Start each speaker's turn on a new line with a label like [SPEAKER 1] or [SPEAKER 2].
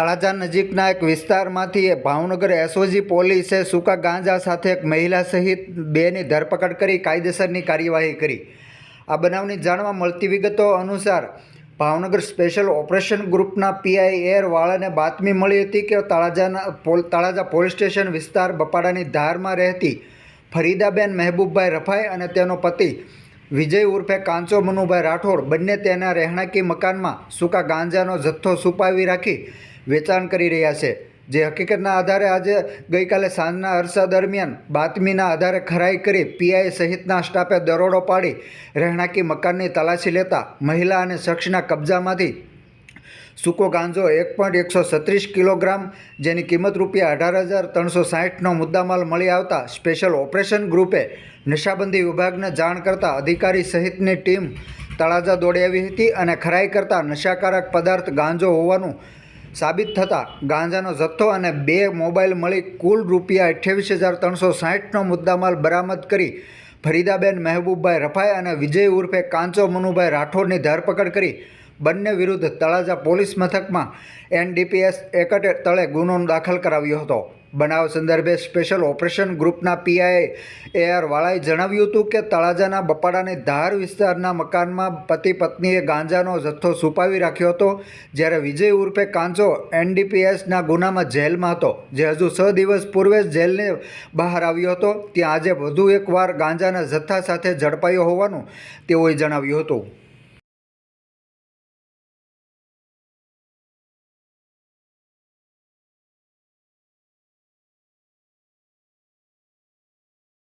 [SPEAKER 1] તળાજા નજીકના એક વિસ્તારમાંથી ભાવનગર એસઓજી પોલીસે સૂકા ગાંજા સાથે એક મહિલા સહિત બેની ધરપકડ કરી, કાયદેસરની કાર્યવાહી કરી. આ બનાવની જાણવા મળતી વિગતો અનુસાર ભાવનગર સ્પેશિયલ ઓપરેશન ગ્રુપના પીઆઈ એર વાળાને બાતમી મળી હતી કે તળાજાના તળાજા પોલીસ સ્ટેશન વિસ્તાર બપાડાની ધારમાં રહેતી ફરીદાબેન મહેબૂબભાઈ રફાઈ અને તેનો પતિ વિજય ઉર્ફે કાંચો મનુભાઈ રાઠોડ બંને તેના રહેણાંકી મકાનમાં સૂકા ગાંજાનો જથ્થો છુપાવી રાખી વેચાણ કરી રહ્યા છે. જે હકીકતના આધારે આજે ગઈકાલે સાંજના અરસા દરમિયાન બાતમીના આધારે ખરાઈ કરી પીઆઈ સહિતના સ્ટાફે દરોડો પાડી રહેણાંકી મકાનની તલાશી લેતા મહિલા અને શખ્સના કબજામાંથી સૂકો ગાંજો એક પોઈન્ટ એકસો છત્રીસ કિલોગ્રામ, જેની કિંમત રૂપિયા અઢાર હજાર ત્રણસો સાહીઠનો મુદ્દામાલ મળી આવતા સ્પેશિયલ ઓપરેશન ગ્રુપે નશાબંધી વિભાગને જાણ કરતા અધિકારી સહિતની ટીમ તળાજા દોડી આવી હતી અને ખરાઈ કરતા નશાકારક પદાર્થ ગાંજો હોવાનું સાબિત થતાં ગાંજાનો જથ્થો અને બે મોબાઈલ મળી કુલ રૂપિયા અઠ્યાવીસ હજાર ત્રણસો સાહીઠનો મુદ્દામાલ બરામદ કરી ફરીદાબેન મહેબૂબભાઈ રફાઈ અને વિજય ઉર્ફે કાંચો મનુભાઈ રાઠોડની ધરપકડ કરી બંને વિરુદ્ધ તળાજા પોલીસ મથકમાં એનડીપીએસ એકટે તળે ગુનો દાખલ કરાવ્યો હતો. બનાવ સંદર્ભે સ્પેશિયલ ઓપરેશન ગ્રુપના પીઆઈ એ આર વાળાએ જણાવ્યું હતું કે તળાજાના બપાડાની ધાર વિસ્તારના મકાનમાં પતિ પત્નીએ ગાંજાનો જથ્થો છુપાવી રાખ્યો હતો, જ્યારે વિજય ઉર્ફે કાંચો એનડીપીએસના ગુનામાં જેલમાં હતો, જે હજુ છ દિવસ પૂર્વે જ જેલને બહાર આવ્યો હતો. ત્યાં આજે વધુ એકવાર ગાંજાના જથ્થા સાથે ઝડપાયો હોવાનું તેઓએ જણાવ્યું હતું.